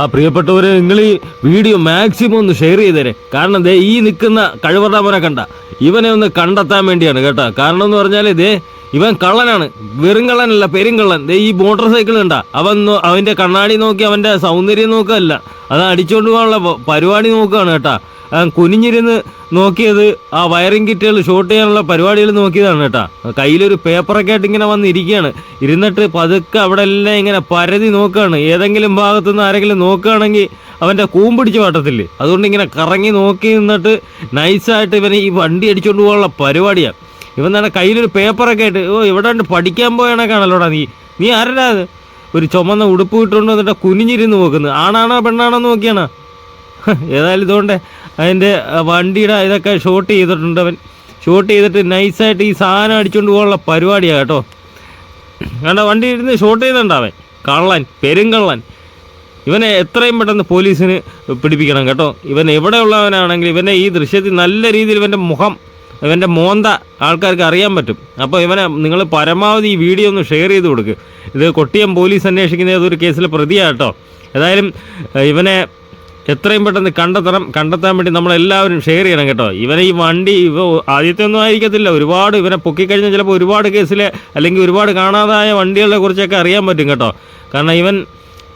ആ പ്രിയപ്പെട്ടവരെ നിങ്ങൾ ഈ വീഡിയോ മാക്സിമം ഒന്ന് ഷെയർ ചെയ്തേരെ. കാരണം ദേ ഈ നിൽക്കുന്ന കഴിവറാമനെ കണ്ട. ഇവനെ ഒന്ന് കണ്ടെത്താൻ വേണ്ടിയാണ് കേട്ടോ. കാരണം എന്ന് പറഞ്ഞാൽ ദേ ഇവൻ കള്ളനാണ്. വെറും കള്ളനല്ല പെരുങ്കള്ളൻ ദേ ഈ മോട്ടോർ സൈക്കിൾ കണ്ട. അവൻ അവന്റെ കണ്ണാടി നോക്കി അവന്റെ സൗന്ദര്യം നോക്കുകയല്ല അത് അടിച്ചുകൊണ്ട് പോകാനുള്ള പരിപാടി നോക്കുകയാണ് കേട്ടാ. കുനിഞ്ഞിരുന്ന് നോക്കിയത് ആ വയറിംഗ് കിറ്റുകൾ ഷോട്ട് ചെയ്യാനുള്ള പരിപാടികൾ നോക്കിയതാണ് കേട്ടാ. കയ്യിലൊരു പേപ്പറൊക്കെ ആയിട്ട് ഇങ്ങനെ വന്നിരിക്കുകയാണ്. ഇരുന്നിട്ട് പതുക്കെ അവിടെ എല്ലാം ഇങ്ങനെ പരതി നോക്കുകയാണ്. ഏതെങ്കിലും ഭാഗത്തുനിന്ന് ആരെങ്കിലും നോക്കുകയാണെങ്കിൽ അവന്റെ കൂമ്പിടിച്ച് വാട്ടത്തില്ലേ? അതുകൊണ്ട് ഇങ്ങനെ കറങ്ങി നോക്കി നിന്നിട്ട് നൈസായിട്ട് ഇവനെ ഈ വണ്ടി അടിച്ചുകൊണ്ട് പോകാനുള്ള പരിപാടിയാണ് ഇവൻ തന്നെ കയ്യിലൊരു പേപ്പറൊക്കെ ആയിട്ട് ഓ ഇവിടെ പഠിക്കാൻ പോയണക്കാണല്ലോടാ നീ. നീ ആരടാ ഒരു ചുമന്ന ഉടുപ്പ് ഇട്ടുകൊണ്ട് വന്നിട്ട് കുനിഞ്ഞിരുന്ന് നോക്കുന്നത് ആണാണോ പെണ്ണാണോ നോക്കിയാണോ. ഏതായാലും ഇതുകൊണ്ട് അതിന്റെ വണ്ടിയുടെ ഇതൊക്കെ ഷോട്ട് ചെയ്തിട്ടുണ്ട് അവൻ. ഷോട്ട് ചെയ്തിട്ട് നൈസായിട്ട് ഈ സാധനം അടിച്ചുകൊണ്ട് പോകാനുള്ള പരിപാടിയാണ് കേട്ടോ. കണ്ട വണ്ടി ഇരുന്ന് ഷോട്ട് ചെയ്തിട്ടുണ്ട് അവൻ? കള്ളൻ പെരുങ്കള്ളൻ. ഇവനെ എത്രയും പെട്ടെന്ന് പോലീസിന് പിടിപ്പിക്കണം കേട്ടോ. ഇവൻ എവിടെയുള്ളവനാണെങ്കിൽ ഇവനെ ഈ ദൃശ്യത്തിൽ നല്ല രീതിയിൽ ഇവന്റെ മുഖം ഇവന്റെ മോന്ത ആൾക്കാർക്ക് അറിയാൻ പറ്റും. അപ്പോൾ ഇവനെ നിങ്ങൾ പരമാവധി ഈ വീഡിയോ ഒന്ന് ഷെയർ ചെയ്ത് കൊടുക്കുക ഇത് കൊട്ടിയം പോലീസ് അന്വേഷിക്കുന്ന ഏതൊരു കേസിലെ പ്രതിയാണ് കേട്ടോ. ഏതായാലും ഇവനെ എത്രയും പെട്ടെന്ന് കണ്ടെത്തണം കണ്ടെത്താൻ വേണ്ടി നമ്മളെല്ലാവരും ഷെയർ ചെയ്യണം കേട്ടോ. ഇവനെ ഈ വണ്ടി ഇവ ആദ്യത്തെ ഒന്നും ആയിരിക്കത്തില്ല. ഒരുപാട് ഇവനെ പൊക്കിക്കഴിഞ്ഞാൽ ചിലപ്പോൾ ഒരുപാട് കേസിലെ അല്ലെങ്കിൽ ഒരുപാട് കാണാതായ വണ്ടികളെ കുറിച്ചൊക്കെ അറിയാൻ പറ്റും കേട്ടോ. കാരണം ഇവൻ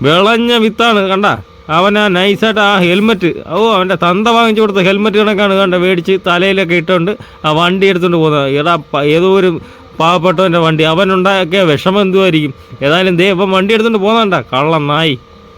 വിളഞ്ഞ വിത്താണ് കണ്ട? അവൻ ആ നൈസായിട്ട് ആ ഹെൽമെറ്റ് ഓ അവന്റെ തന്ത വാങ്ങിച്ചു കൊടുത്ത ഹെൽമെറ്റ് കണക്കാണ് കണ്ട? മേടിച്ച് തലയിലൊക്കെ ഇട്ടുകൊണ്ട് ആ വണ്ടി എടുത്തുകൊണ്ട് പോകുന്നത്. പ- ഏതോ ഒരു പാവപ്പെട്ടവന്റെ വണ്ടി. അവനുണ്ടാക്കിയ വിഷമം എന്തുമായിരിക്കും ഏതായാലും ദേ ഇപ്പം വണ്ടി എടുത്തുകൊണ്ട് പോകുന്നുണ്ട കള്ളം നായി.